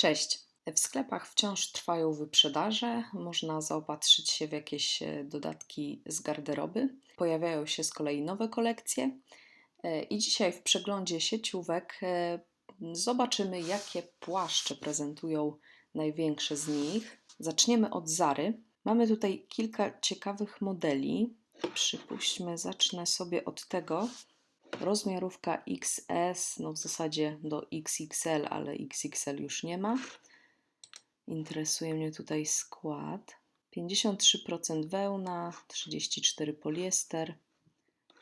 Cześć. W sklepach wciąż trwają wyprzedaże. Można zaopatrzyć się w jakieś e, dodatki z garderoby. Pojawiają się z kolei nowe kolekcje. E, I dzisiaj w przeglądzie sieciówek e, zobaczymy, jakie płaszcze prezentują największe z nich. Zaczniemy od Zary. Mamy tutaj kilka ciekawych modeli. Przypuśćmy, zacznę sobie od tego. Rozmiarówka XS, no w zasadzie do XXL, ale XXL już nie ma. Interesuje mnie tutaj skład. 53% wełna, 34% poliester.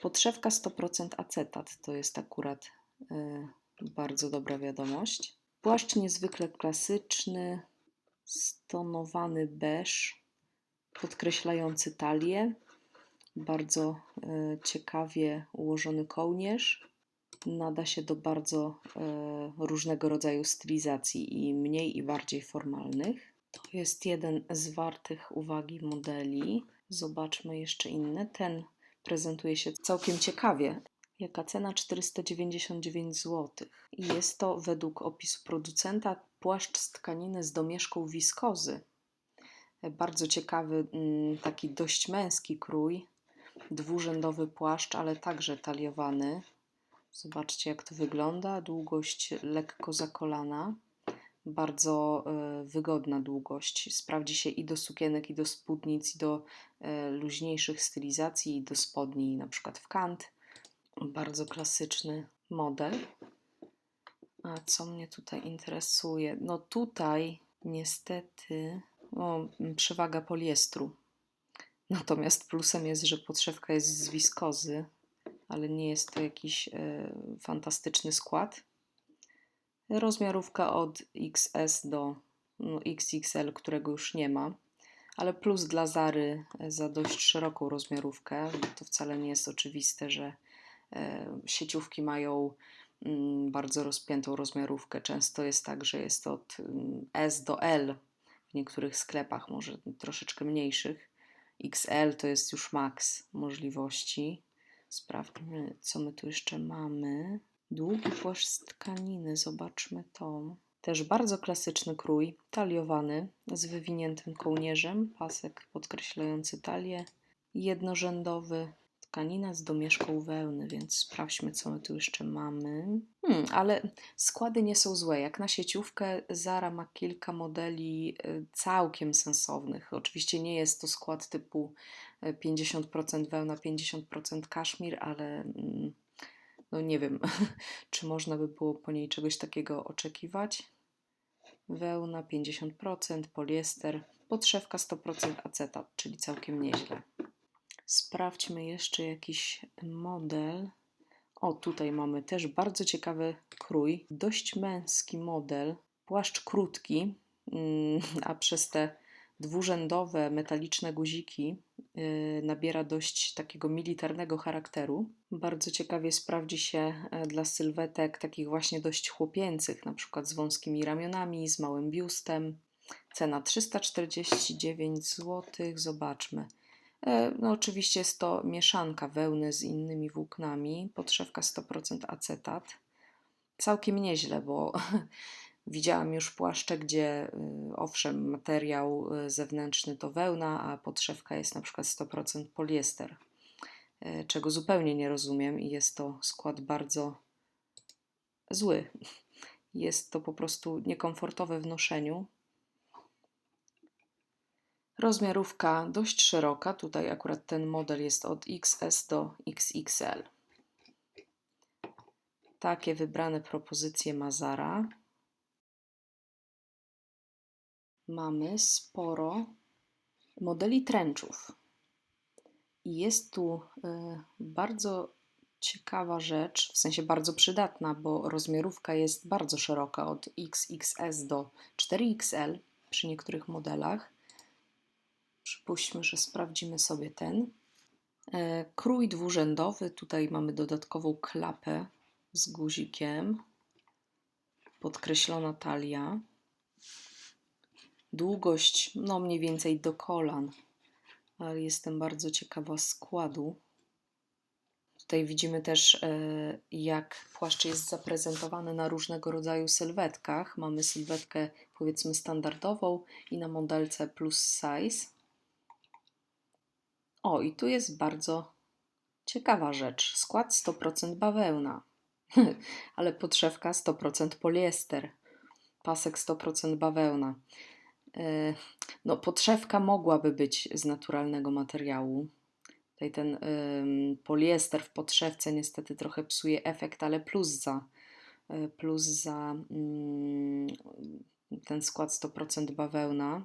Podszewka 100% acetat, to jest akurat y, bardzo dobra wiadomość. Płaszcz niezwykle klasyczny, stonowany beż, podkreślający talię. Bardzo y, ciekawie ułożony kołnierz nada się do bardzo e, różnego rodzaju stylizacji i mniej i bardziej formalnych. To jest jeden z wartych uwagi modeli. Zobaczmy jeszcze inne. Ten prezentuje się całkiem ciekawie. Jaka cena? 499 zł. I jest to według opisu producenta płaszcz z tkaniny z domieszką wiskozy. Bardzo ciekawy, mm, taki dość męski krój. Dwurzędowy płaszcz, ale także taliowany. Zobaczcie, jak to wygląda. Długość lekko za kolana. Bardzo y, wygodna długość. Sprawdzi się i do sukienek, i do spódnic, i do y, luźniejszych stylizacji, i do spodni, na przykład w kant. Bardzo klasyczny model. A co mnie tutaj interesuje? No tutaj niestety o, przewaga poliestru. Natomiast plusem jest, że podszewka jest z wiskozy, ale nie jest to jakiś e, fantastyczny skład. Rozmiarówka od XS do no, XXL, którego już nie ma, ale plus dla Zary e, za dość szeroką rozmiarówkę. To wcale nie jest oczywiste, że e, sieciówki mają mm, bardzo rozpiętą rozmiarówkę. Często jest tak, że jest od mm, S do L w niektórych sklepach, może troszeczkę mniejszych. XL to jest już maks możliwości. Sprawdźmy, co my tu jeszcze mamy. Długi płaszcz z tkaniny, zobaczmy to. Też bardzo klasyczny krój, taliowany, z wywiniętym kołnierzem, pasek podkreślający talię, jednorzędowy, tkanina z domieszką wełny, więc sprawdźmy, co my tu jeszcze mamy. Hmm, ale składy nie są złe. Jak na sieciówkę, Zara ma kilka modeli y, całkiem sensownych. Oczywiście nie jest to skład typu 50% y, wełna, 50% kaszmir, ale mm, no nie wiem, czy można by było po niej czegoś takiego oczekiwać. Wełna 50%, poliester, podszewka 100% acetat, czyli całkiem nieźle. Sprawdźmy jeszcze jakiś model. O, tutaj mamy też bardzo ciekawy krój, dość męski model, płaszcz krótki, mm, a przez te dwurzędowe metaliczne guziki y, nabiera dość takiego militarnego charakteru. Bardzo ciekawie sprawdzi się e, dla sylwetek takich właśnie dość chłopięcych, na przykład z wąskimi ramionami, z małym biustem. Cena 349 zł. Zobaczmy. E, no, oczywiście jest to mieszanka wełny z innymi włóknami, podszewka 100% acetat. Całkiem nieźle, bo widziałam już płaszcze, gdzie y, owszem, materiał y, zewnętrzny to wełna, a podszewka jest na przykład 100% poliester, e, czego zupełnie nie rozumiem i jest to skład bardzo zły. Jest to po prostu niekomfortowe w noszeniu, Rozmiarówka dość szeroka, tutaj akurat ten model jest od XS do XXL. Takie wybrane propozycje Mazara. Mamy sporo modeli tręczów. I jest tu y, bardzo ciekawa rzecz, w sensie bardzo przydatna, bo rozmiarówka jest bardzo szeroka od XXS do 4XL przy niektórych modelach. Przypuśćmy, że sprawdzimy sobie ten. E, krój dwurzędowy. Tutaj mamy dodatkową klapę z guzikiem. Podkreślona talia. Długość, no mniej więcej do kolan, ale jestem bardzo ciekawa składu. Tutaj widzimy też, e, jak płaszcz jest zaprezentowany na różnego rodzaju sylwetkach. Mamy sylwetkę powiedzmy standardową i na modelce plus size. O, i tu jest bardzo ciekawa rzecz. Skład 100% bawełna, ale podszewka 100% poliester, pasek 100% bawełna. E, no, podszewka mogłaby być z naturalnego materiału, Tutaj ten poliester w podszewce niestety trochę psuje efekt, ale plus za, y, plus za mm, ten skład 100% bawełna.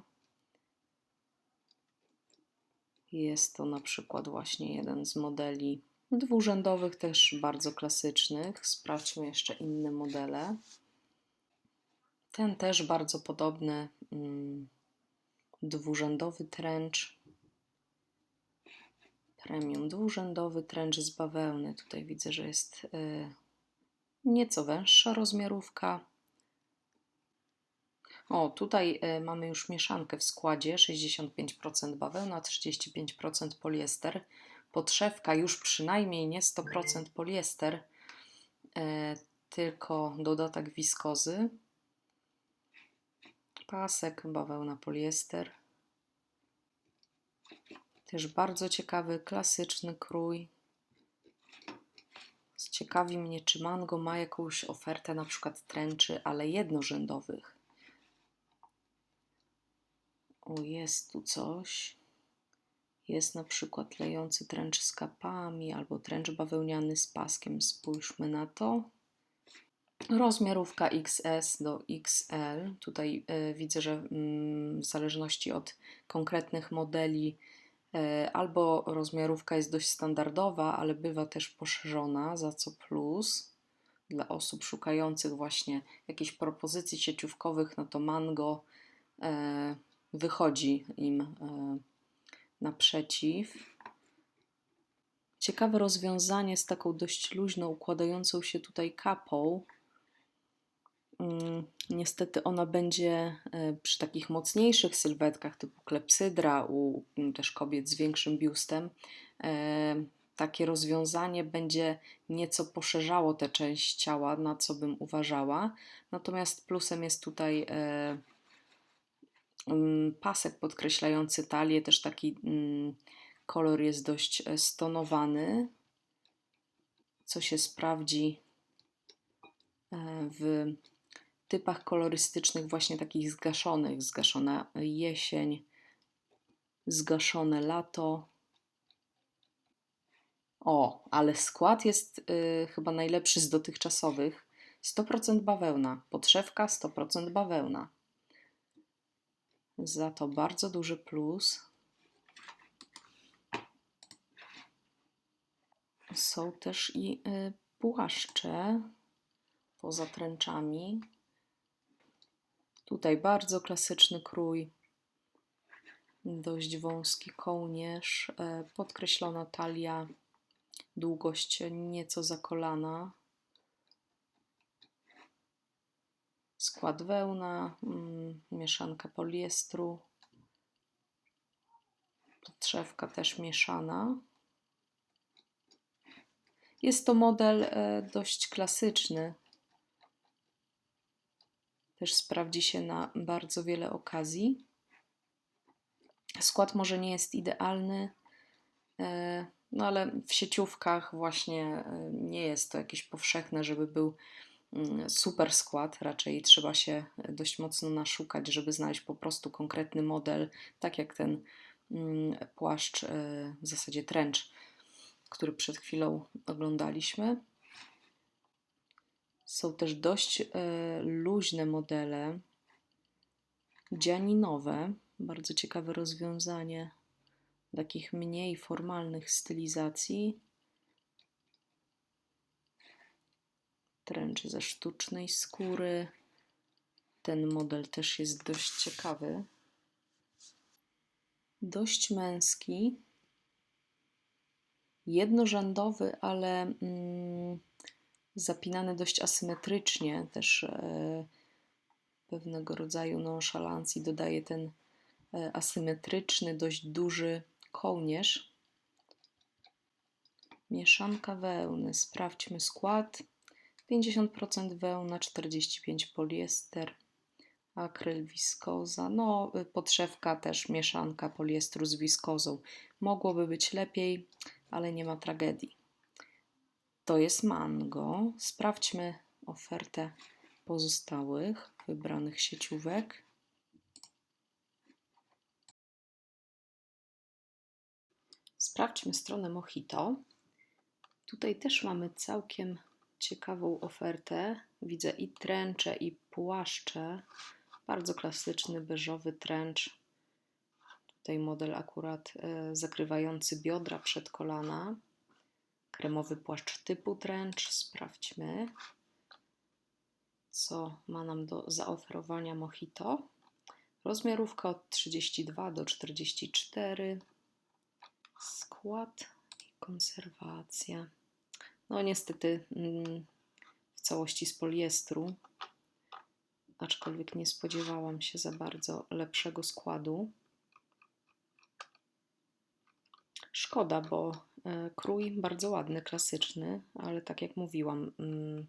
Jest to na przykład właśnie jeden z modeli dwurzędowych, też bardzo klasycznych. Sprawdźmy jeszcze inne modele. Ten też bardzo podobny, mm, dwurzędowy trench Premium dwurzędowy tręcz z bawełny. Tutaj widzę, że jest y, nieco węższa rozmiarówka. O, tutaj y, mamy już mieszankę w składzie 65% bawełna, 35% poliester. Podszewka już przynajmniej nie 100% poliester, y, tylko dodatek wiskozy. Pasek, bawełna, poliester. Też bardzo ciekawy, klasyczny krój. Ciekawi mnie, czy Mango ma jakąś ofertę na przykład tręczy, ale jednorzędowych. O, jest tu coś. Jest na przykład lejący tręcz z kapami albo tręcz bawełniany z paskiem. Spójrzmy na to. Rozmiarówka XS do XL. Tutaj y, widzę, że y, w zależności od konkretnych modeli E, albo rozmiarówka jest dość standardowa, ale bywa też poszerzona, za co plus dla osób szukających właśnie jakichś propozycji sieciówkowych, no to Mango e, wychodzi im e, naprzeciw. Ciekawe rozwiązanie z taką dość luźno układającą się tutaj kapą. Mm, niestety ona będzie e, przy takich mocniejszych sylwetkach typu klepsydra, u mm, też kobiet z większym biustem, e, takie rozwiązanie będzie nieco poszerzało tę część ciała, na co bym uważała. Natomiast plusem jest tutaj pasek podkreślający talię, też taki kolor jest dość stonowany, co się sprawdzi w typach kolorystycznych, właśnie takich zgaszonych. Zgaszona jesień, zgaszone lato. O, ale skład jest y, chyba najlepszy z dotychczasowych. 100% bawełna, podszewka 100% bawełna. Za to bardzo duży plus. Są też i y, płaszcze poza tręczami. Tutaj bardzo klasyczny krój, dość wąski kołnierz, e, podkreślona talia, długość nieco za kolana. Skład wełna, mm, mieszanka poliestru, podszewka też mieszana. Jest to model e, dość klasyczny, też sprawdzi się na bardzo wiele okazji. Skład może nie jest idealny, e, no ale w sieciówkach właśnie e, nie jest to jakieś powszechne, żeby był super skład. Raczej trzeba się dość mocno naszukać, żeby znaleźć po prostu konkretny model, tak jak ten mm, płaszcz, e, w zasadzie trench, który przed chwilą oglądaliśmy. Są też dość e, luźne modele, dzianinowe, bardzo ciekawe rozwiązanie takich mniej formalnych stylizacji. Tręczy ze sztucznej skóry. Ten model też jest dość ciekawy. Dość męski. Jednorzędowy, ale mm, zapinane dość asymetrycznie, też e, pewnego rodzaju nonszalancji dodaje ten e, asymetryczny, dość duży kołnierz. Mieszanka wełny. Sprawdźmy skład. 50% wełna, 45% poliester, akryl, wiskoza. No, y, podszewka też mieszanka poliestru z wiskozą. Mogłoby być lepiej, ale nie ma tragedii. To jest mango. Sprawdźmy ofertę pozostałych wybranych sieciówek. Sprawdźmy stronę Mojito. Tutaj też mamy całkiem ciekawą ofertę. Widzę i tręcze, i płaszcze. Bardzo klasyczny, beżowy tręcz. Tutaj model akurat e, zakrywający biodra przed kolana. Kremowy płaszcz typu tręcz. Sprawdźmy, co ma nam do zaoferowania Mojito. Rozmiarówka od 32 do 44. Skład i konserwacja. No niestety mm, w całości z poliestru, aczkolwiek nie spodziewałam się za bardzo lepszego składu. Szkoda, bo e, krój bardzo ładny, klasyczny, ale tak jak mówiłam, mm,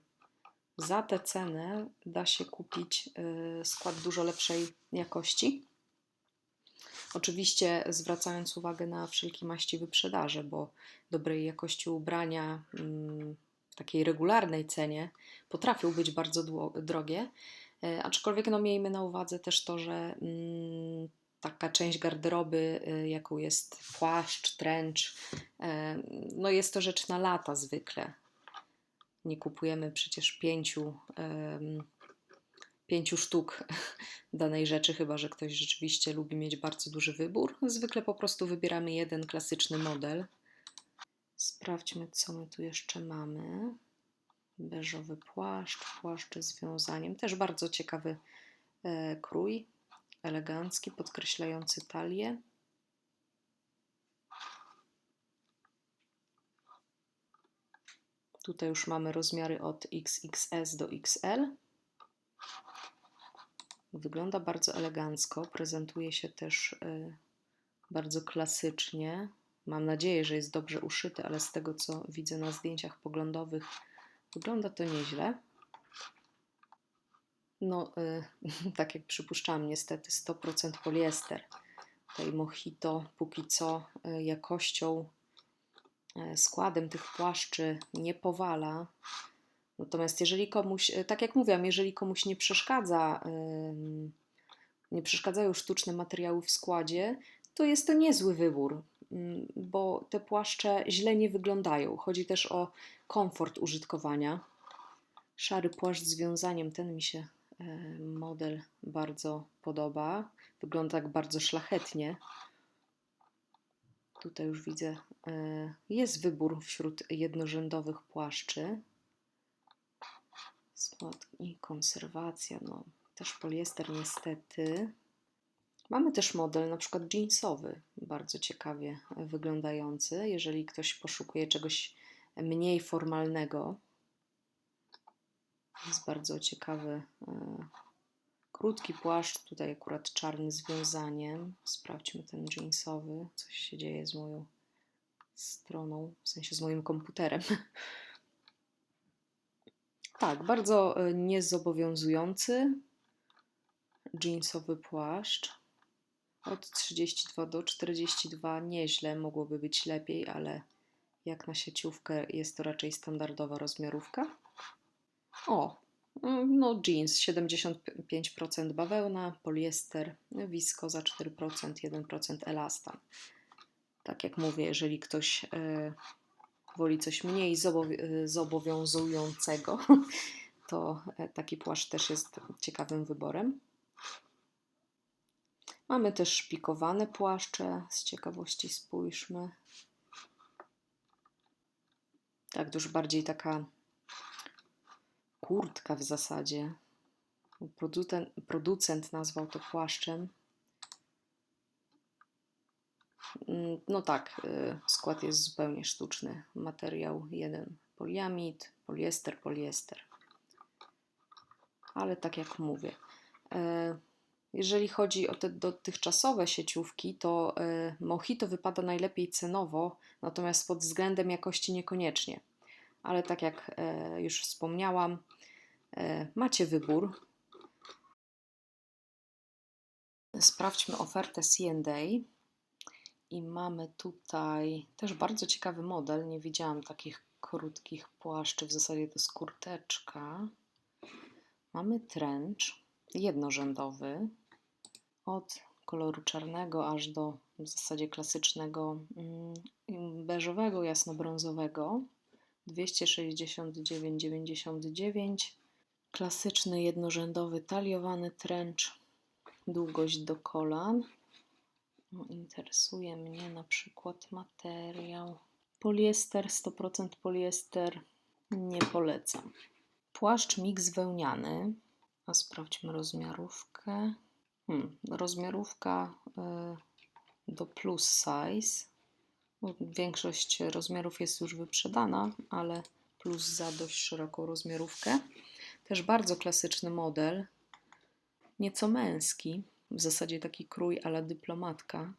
za tę cenę da się kupić e, skład dużo lepszej jakości. Oczywiście zwracając uwagę na wszelkie maści wyprzedaże, bo dobrej jakości ubrania mm, w takiej regularnej cenie potrafią być bardzo drogie, e, aczkolwiek no, miejmy na uwadze też to, że mm, taka część garderoby, e, jaką jest płaszcz, tręcz, e, no jest to rzecz na lata zwykle. Nie kupujemy przecież pięciu pięciu sztuk danej rzeczy, chyba że ktoś rzeczywiście lubi mieć bardzo duży wybór. Zwykle po prostu wybieramy jeden klasyczny model. Sprawdźmy, co my tu jeszcze mamy. Beżowy płaszcz, płaszcz z wiązaniem. Też bardzo ciekawy e, krój, elegancki, podkreślający talię. Tutaj już mamy rozmiary od XXS do XL. Wygląda bardzo elegancko, prezentuje się też y, bardzo klasycznie. Mam nadzieję, że jest dobrze uszyty, ale z tego co widzę na zdjęciach poglądowych, wygląda to nieźle. No, y, tak jak przypuszczam, niestety 100% poliester. Tej Mojito póki co y, jakością, składem tych płaszczy nie powala. Natomiast jeżeli komuś, e, tak jak mówiłam, jeżeli komuś nie przeszkadza, nie przeszkadzają sztuczne materiały w składzie, to jest to niezły wybór, mm, bo te płaszcze źle nie wyglądają. Chodzi też o komfort użytkowania. Szary płaszcz z wiązaniem, ten mi się e, model bardzo podoba. Wygląda tak bardzo szlachetnie. Tutaj już widzę, e, jest wybór wśród jednorzędowych płaszczy. I konserwacja, no też poliester niestety. Mamy też model na przykład jeansowy, bardzo ciekawie wyglądający. Jeżeli ktoś poszukuje czegoś mniej formalnego, jest bardzo ciekawy e, krótki płaszcz, tutaj akurat czarny z wiązaniem. Sprawdźmy ten jeansowy, coś się dzieje z moją stroną, w sensie z moim komputerem. Tak, bardzo e, niezobowiązujący jeansowy płaszcz. Od 32 do 42 nieźle, mogłoby być lepiej, ale jak na sieciówkę jest to raczej standardowa rozmiarówka. O, mm, no jeans 75% bawełna, poliester, wiskoza 4%, 1% elastan. Tak jak mówię, jeżeli ktoś e, woli coś mniej zobowiązującego, to e, taki płaszcz też jest ciekawym wyborem. Mamy też szpikowane płaszcze. Z ciekawości spójrzmy. Tak, już bardziej taka kurtka w zasadzie. Producent, producent nazwał to płaszczem. Mm, no tak, y, skład jest zupełnie sztuczny. Materiał jeden poliamid, poliester, poliester. Ale tak jak mówię, e, Jeżeli chodzi o te dotychczasowe sieciówki, to y, Mojito wypada najlepiej cenowo, natomiast pod względem jakości niekoniecznie. Ale tak jak y, już wspomniałam, macie wybór. Sprawdźmy ofertę C&A i mamy tutaj też bardzo ciekawy model. Nie widziałam takich krótkich płaszczy, w zasadzie to jest kurteczka. Mamy trench jednorzędowy od koloru czarnego aż do w zasadzie klasycznego mm, beżowego, jasnobrązowego. 269,99. Klasyczny jednorzędowy taliowany trench, długość do kolan. No, interesuje mnie na przykład materiał. Poliester, 100% poliester, nie polecam. Płaszcz miks wełniany, a sprawdźmy rozmiarówkę. Hmm, rozmiarówka y, do plus size. Większość rozmiarów jest już wyprzedana, ale plus za dość szeroką rozmiarówkę. Też bardzo klasyczny model, nieco męski, w zasadzie taki krój ala dyplomatka.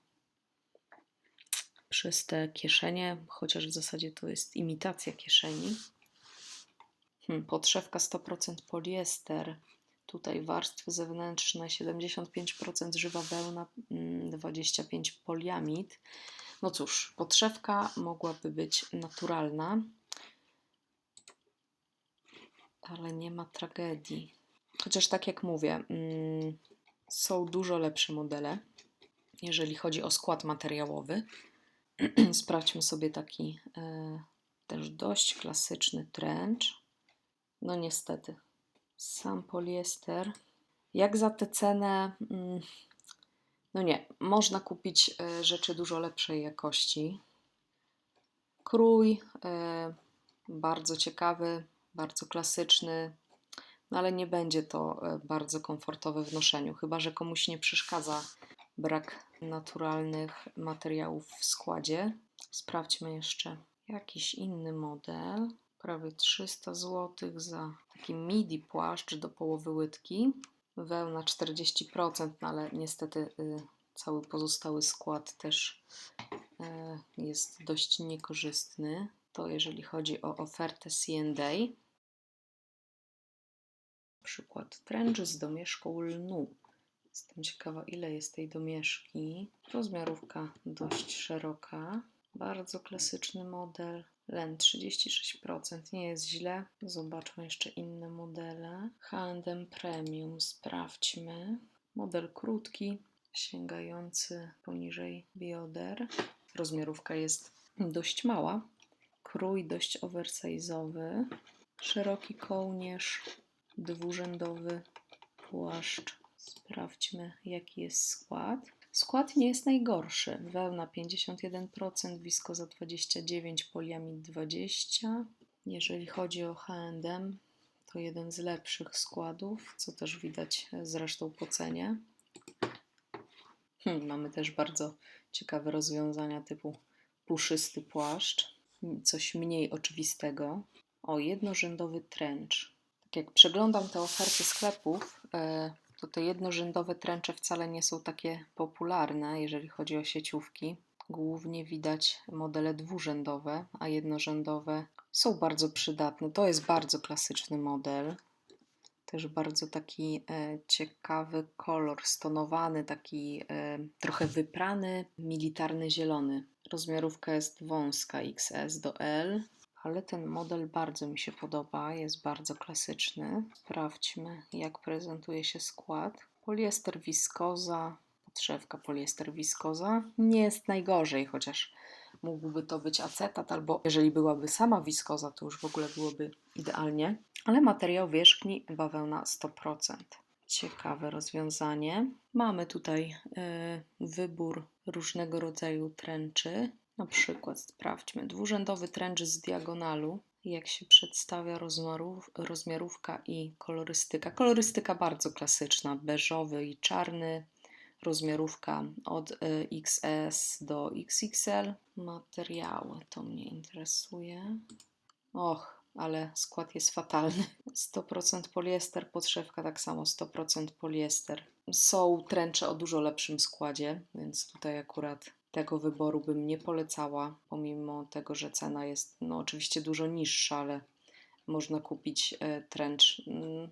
Przez te kieszenie, chociaż w zasadzie to jest imitacja kieszeni. Hmm, podszewka 100% poliester. Tutaj warstwy zewnętrzne 75% żywa wełna, mm, 25% poliamid. No cóż, podszewka mogłaby być naturalna, ale nie ma tragedii. Chociaż tak jak mówię, mm, są dużo lepsze modele, jeżeli chodzi o skład materiałowy. Sprawdźmy sobie taki e, też dość klasyczny trench. No niestety, sam poliester. Jak za tę cenę? mm, No nie, można kupić e, rzeczy dużo lepszej jakości. Krój e, bardzo ciekawy, bardzo klasyczny, no ale nie będzie to e, bardzo komfortowe w noszeniu, chyba że komuś nie przeszkadza brak naturalnych materiałów w składzie. Sprawdźmy jeszcze jakiś inny model. Prawie 300 zł za taki midi płaszcz do połowy łydki. Wełna 40%, no ale niestety y, cały pozostały skład też y, jest dość niekorzystny. To jeżeli chodzi o ofertę C&A. Przykład trench z domieszką lnu. Jestem ciekawa, ile jest tej domieszki. Rozmiarówka dość szeroka. Bardzo klasyczny model. Len 36%, nie jest źle. Zobaczmy jeszcze inne modele. H&M Premium, sprawdźmy. Model krótki, sięgający poniżej bioder. Rozmiarówka jest dość mała. Krój dość oversize'owy. Szeroki kołnierz, dwurzędowy płaszcz. Sprawdźmy, jaki jest skład. Skład nie jest najgorszy. Wełna 51%, wiskoza 29%, poliamid 20%. Jeżeli chodzi o H&M, to jeden z lepszych składów, co też widać zresztą po cenie. Hmm, mamy też bardzo ciekawe rozwiązania typu puszysty płaszcz, coś mniej oczywistego. O, jednorzędowy trench. Jak przeglądam te oferty sklepów, e, to te jednorzędowe tręcze wcale nie są takie popularne, jeżeli chodzi o sieciówki. Głównie widać modele dwurzędowe, a jednorzędowe są bardzo przydatne. To jest bardzo klasyczny model. Też bardzo taki e, ciekawy kolor, stonowany, taki e, trochę wyprany, militarny zielony. Rozmiarówka jest wąska XS do L, ale ten model bardzo mi się podoba, jest bardzo klasyczny. Sprawdźmy, jak prezentuje się skład. Poliester wiskoza, podszewka poliester wiskoza. Nie jest najgorzej, chociaż mógłby to być acetat, albo jeżeli byłaby sama wiskoza, to już w ogóle byłoby idealnie. Ale materiał wierzchni bawełna 100%. Ciekawe rozwiązanie. Mamy tutaj y, wybór różnego rodzaju tręczy. Na przykład sprawdźmy dwurzędowy trench z diagonalu, jak się przedstawia rozmiarów, rozmiarówka i kolorystyka. Kolorystyka bardzo klasyczna, beżowy i czarny. Rozmiarówka od y, XS do XXL. Materiały to mnie interesuje. Och, ale skład jest fatalny. 100% poliester, podszewka tak samo 100% poliester. Są tręcze o dużo lepszym składzie, więc tutaj akurat tego wyboru bym nie polecała, pomimo tego, że cena jest no oczywiście dużo niższa, ale można kupić e, tręcz mm,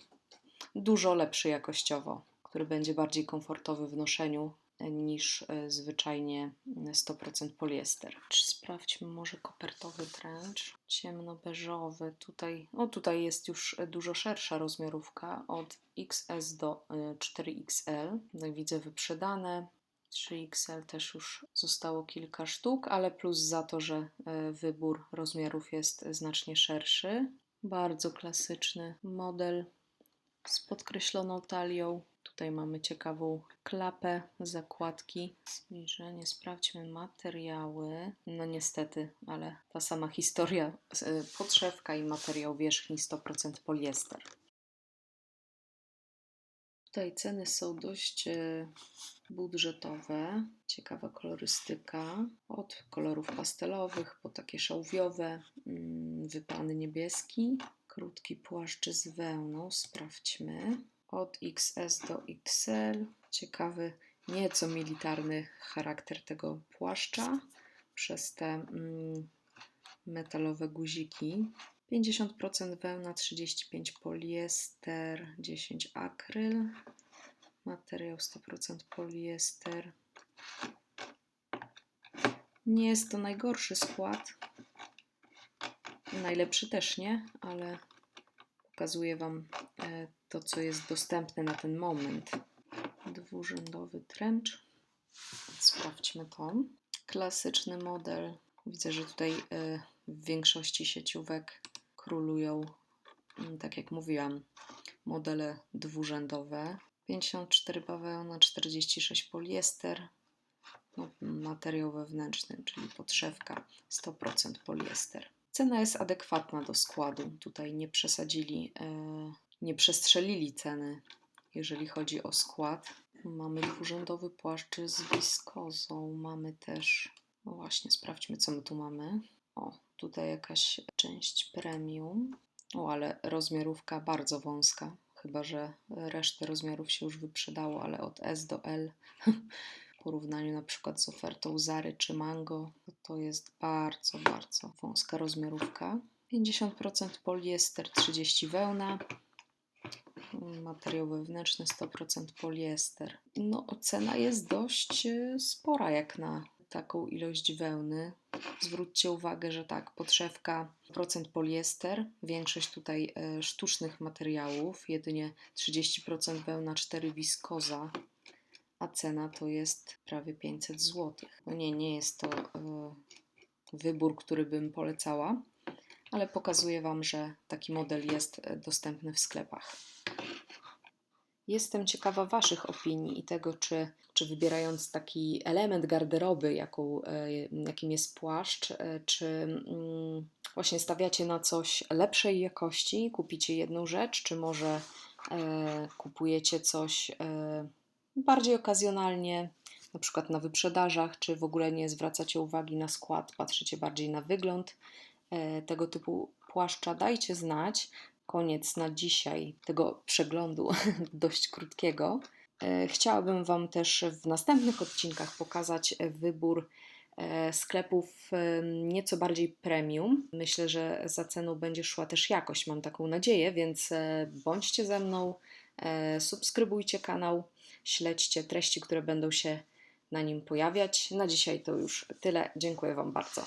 dużo lepszy jakościowo, który będzie bardziej komfortowy w noszeniu e, niż e, zwyczajnie 100% poliester. Sprawdźmy może kopertowy tręcz, ciemnobeżowy. Tutaj, o tutaj jest już dużo szersza rozmiarówka od XS do e, 4XL. Tutaj widzę wyprzedane. 3XL też już zostało kilka sztuk, ale plus za to, że e, wybór rozmiarów jest znacznie szerszy. Bardzo klasyczny model z podkreśloną talią. Tutaj mamy ciekawą klapę, zakładki. Zbliżenie, sprawdźmy materiały. No niestety, ale ta sama historia. e, Podszewka i materiał wierzchni 100% poliester. Tutaj ceny są dość e, budżetowe. Ciekawa kolorystyka. Od kolorów pastelowych po takie szałwiowe, mm, wypany niebieski, krótki płaszcz z wełną. Sprawdźmy. Od XS do XL. Ciekawy, nieco militarny charakter tego płaszcza przez te mm, metalowe guziki. 50% wełna, 35 poliester, 10 akryl. Materiał 100% poliester. Nie jest to najgorszy skład. Najlepszy też nie, ale pokazuję Wam e, to, co jest dostępne na ten moment. Dwurzędowy tręcz. Sprawdźmy to. Klasyczny model. Widzę, że tutaj e, w większości sieciówek królują, mm, tak jak mówiłam, modele dwurzędowe. 54 bawełna, 46 poliester, no, materiał wewnętrzny, czyli podszewka 100% poliester. Cena jest adekwatna do składu. Tutaj nie przesadzili, e, nie przestrzelili ceny, jeżeli chodzi o skład. Mamy dwurzędowy płaszcz z wiskozą. Mamy też, no właśnie, sprawdźmy, co my tu mamy. O, tutaj jakaś część premium. O, ale rozmiarówka bardzo wąska. Chyba, że resztę rozmiarów się już wyprzedało, ale od S do L w porównaniu na przykład z ofertą Zary czy Mango, to, to jest bardzo, bardzo wąska rozmiarówka. 50% poliester, 30 wełna. Materiał wewnętrzny 100% poliester. No, cena jest dość e, spora jak na taką ilość wełny. Zwróćcie uwagę, że tak, podszewka procent poliester, większość tutaj e, sztucznych materiałów, jedynie 30% wełna, 4 wiskoza, a cena to jest prawie 500 zł. No nie, nie jest to e, wybór, który bym polecała, ale pokazuję Wam, że taki model jest e, dostępny w sklepach. Jestem ciekawa Waszych opinii i tego, czy, czy wybierając taki element garderoby, jaką, e, jakim jest płaszcz, e, czy mm, właśnie stawiacie na coś lepszej jakości, kupicie jedną rzecz, czy może e, kupujecie coś bardziej okazjonalnie, na przykład na wyprzedażach, czy w ogóle nie zwracacie uwagi na skład, patrzycie bardziej na wygląd tego typu płaszcza. Dajcie znać koniec na dzisiaj tego przeglądu dość krótkiego. E, Chciałabym Wam też w następnych odcinkach pokazać wybór e, sklepów e, nieco bardziej premium. Myślę, że za ceną będzie szła też jakość, mam taką nadzieję, więc bądźcie ze mną, subskrybujcie kanał, śledźcie treści, które będą się na nim pojawiać. Na dzisiaj to już tyle. Dziękuję Wam bardzo.